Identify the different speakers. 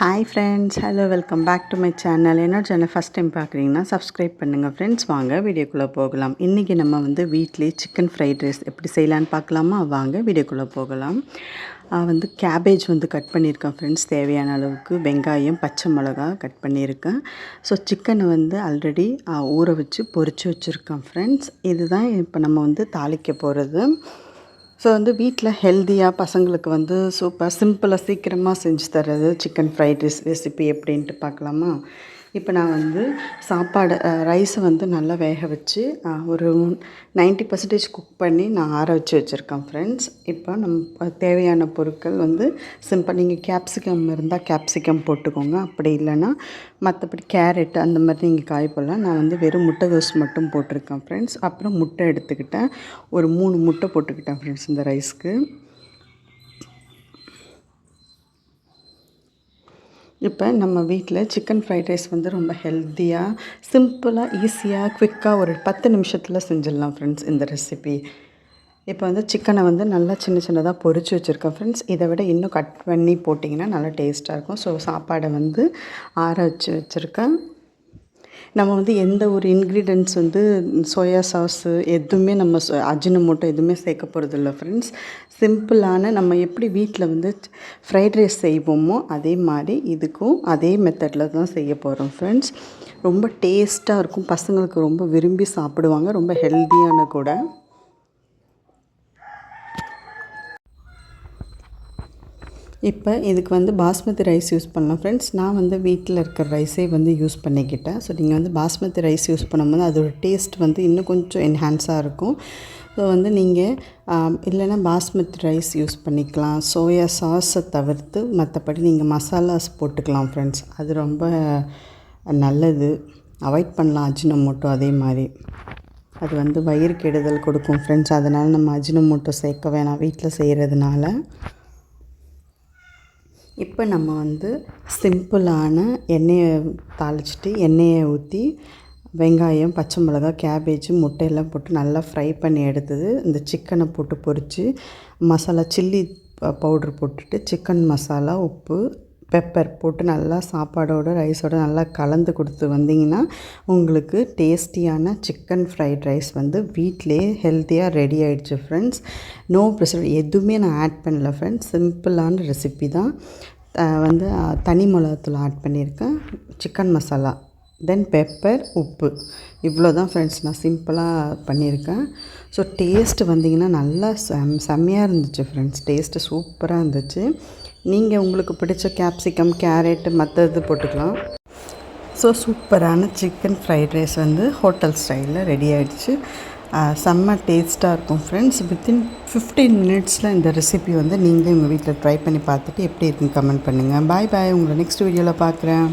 Speaker 1: Hi friends hello welcome back to my channel என்னோட channel first time பார்க்குறீங்கன்னா subscribe பண்ணுங்கள் friends வாங்க வீடியோக்குள்ளே போகலாம். இன்றைக்கி நம்ம வந்து வீட்லேயே சிக்கன் ஃப்ரைட் ரைஸ் எப்படி செய்யலான்னு பார்க்கலாமா? வாங்க வீடியோக்குள்ளே போகலாம். வந்து கேபேஜ் வந்து கட் பண்ணியிருக்கேன் ஃப்ரெண்ட்ஸ் தேவையான அளவுக்கு வெங்காயம் பச்சை மிளகா கட் பண்ணியிருக்கேன். ஸோ சிக்கனை வந்து ஆல்ரெடி ஊற வச்சு பொறிச்சு வச்சுருக்கேன் ஃப்ரெண்ட்ஸ் இதுதான் இப்போ நம்ம வந்து தாளிக்க போகிறது ஸோ வந்து வீட்டில் ஹெல்த்தியாக பசங்களுக்கு வந்து சூப்பர் சிம்பிளாக சீக்கிரமாக செஞ்சு தர்றது சிக்கன் ஃப்ரைட் ரைஸ் ரெசிபி எப்படின்ட்டு பார்க்கலாமா? இப்போ நான் வந்து சாப்பாடு ரைஸை வந்து நல்லா வேக வச்சு ஒரு நைன்ட்டி பர்சன்டேஜ் குக் பண்ணி நான் ஆற வச்சு வச்சுருக்கேன் ஃப்ரெண்ட்ஸ் இப்போ நம்ம தேவையான பொருட்கள் வந்து சிம்பிள் நீங்கள் கேப்சிகம் இருந்தால் கேப்சிகம் போட்டுக்கோங்க. அப்படி இல்லைன்னா மற்றபடி கேரட் அந்த மாதிரி நீங்கள் காய் போடலாம். நான் வந்து வெறும் முட்டை தோசை மட்டும் போட்டிருக்கேன் ஃப்ரெண்ட்ஸ் அப்புறம் முட்டை எடுத்துக்கிட்டேன். ஒரு மூணு முட்டை போட்டுக்கிட்டேன் ஃப்ரெண்ட்ஸ் இந்த ரைஸ்க்கு இப்போ நம்ம வீட்டில் சிக்கன் ஃப்ரைட் ரைஸ் வந்து ரொம்ப ஹெல்த்தியாக சிம்பிளாக ஈஸியாக குவிக்காக ஒரு பத்து நிமிஷத்தில் செஞ்சிடலாம் ஃப்ரெண்ட்ஸ் இந்த ரெசிபி இப்போ வந்து சிக்கனை வந்து நல்லா சின்ன சின்னதாக பொறிச்சு வச்சுருக்கேன் ஃப்ரெண்ட்ஸ் இதை விட இன்னும் கட் பண்ணி போட்டிங்கன்னா நல்லா டேஸ்ட்டாக இருக்கும். ஸோ சாப்பாடை வந்து ஆற வச்சு வச்சுருக்கேன். நம்ம வந்து எந்த ஒரு இன்க்ரீடியன்ட்ஸ் வந்து சோயா சாஸு எதுவுமே நம்ம அஜினமோட்டோ எதுவுமே சேர்க்க போகிறதில்ல ஃப்ரெண்ட்ஸ் சிம்பிளான நம்ம எப்படி வீட்டில் வந்து ஃப்ரைட் ரைஸ் செய்வோமோ அதே மாதிரி இதுக்கும் அதே மெத்தடில் தான் செய்ய போகிறோம் ஃப்ரெண்ட்ஸ் ரொம்ப டேஸ்ட்டாக இருக்கும். பசங்களுக்கு ரொம்ப விரும்பி சாப்பிடுவாங்க. ரொம்ப ஹெல்த்தியான கூட. இப்போ இதுக்கு வந்து பாஸ்மதி ரைஸ் யூஸ் பண்ணலாம். ஃப்ரெண்ட்ஸ் நான் வந்து வீட்டில் இருக்கிற ரைஸே வந்து யூஸ் பண்ணிக்கிட்டேன். ஸோ நீங்கள் வந்து பாஸ்மதி ரைஸ் யூஸ் பண்ணும்போது அதோடய டேஸ்ட் வந்து இன்னும் கொஞ்சம் என்ஹான்ஸாக இருக்கும். ஸோ வந்து நீங்கள் இல்லைன்னா பாஸ்மதி ரைஸ் யூஸ் பண்ணிக்கலாம். சோயா சாஸை தவிர்த்து மற்றபடி நீங்கள் மசாலாஸ் போட்டுக்கலாம் ஃப்ரெண்ட்ஸ். அது ரொம்ப நல்லது. அவாய்ட் பண்ணலாம் அஜினமோட்டோ அதே மாதிரி. அது வந்து வயிறு கெடுதல் கொடுக்கும் ஃப்ரெண்ட்ஸ். அதனால் நம்ம அஜினமோட்டோ சேர்க்க வேணாம் வீட்டில் செய்கிறதுனால. இப்போ நம்ம வந்து சிம்பிளான எண்ணெயை தாளிச்சிட்டு எண்ணெயை ஊற்றி வெங்காயம் பச்சை மிளகா கேபேஜ் முட்டையெல்லாம் போட்டு நல்லா ஃப்ரை பண்ணி எடுத்தது. இந்த சிக்கனை போட்டு பொரித்து மசாலா சில்லி பவுட்ரு போட்டுட்டு சிக்கன் மசாலா உப்பு பெப்பர் போட்டு நல்லா சாப்பாடோட ரைஸோடு நல்லா கலந்து கொடுத்து வந்தீங்கன்னா உங்களுக்கு டேஸ்டியான சிக்கன் ஃப்ரைட் ரைஸ் வந்து வீட்டிலே ஹெல்த்தியாக ரெடி ஆகிடுச்சு ஃப்ரெண்ட்ஸ் நோ ப்ரெஷர் எதுவுமே நான் ஆட் பண்ணல ஃப்ரெண்ட்ஸ் சிம்பிளான ரெசிபி தான். வந்து தனி மிளகாத்தூள் ஆட் பண்ணியிருக்கேன். சிக்கன் மசாலா தென் பெப்பர் உப்பு. இவ்வளோ தான் ஃப்ரெண்ட்ஸ் நான் சிம்பிளாக பண்ணியிருக்கேன். ஸோ டேஸ்ட்டு வந்திங்கன்னா நல்லா செம் செம்மையாக இருந்துச்சு ஃப்ரெண்ட்ஸ் டேஸ்ட்டு சூப்பராக இருந்துச்சு. நீங்கள் உங்களுக்கு பிடிச்ச கேப்சிகம் கேரட் மற்ற இது போட்டுக்கலாம். ஸோ சூப்பரான சிக்கன் ஃப்ரைட் ரைஸ் வந்து ஹோட்டல் ஸ்டைலில் ரெடி ஆகிடுச்சு செம்ம டேஸ்ட்டாக இருக்கும் ஃப்ரெண்ட்ஸ் வித்தின் ஃபிஃப்டீன் மினிட்ஸில் இந்த ரெசிபி வந்து நீங்கள் உங்கள் வீட்டில் ட்ரை பண்ணி பார்த்துட்டு எப்படி இருக்குன்னு கமெண்ட் பண்ணுங்கள் பாய் பாய் உங்களை நெக்ஸ்ட் வீடியோவில் பார்க்குறேன்.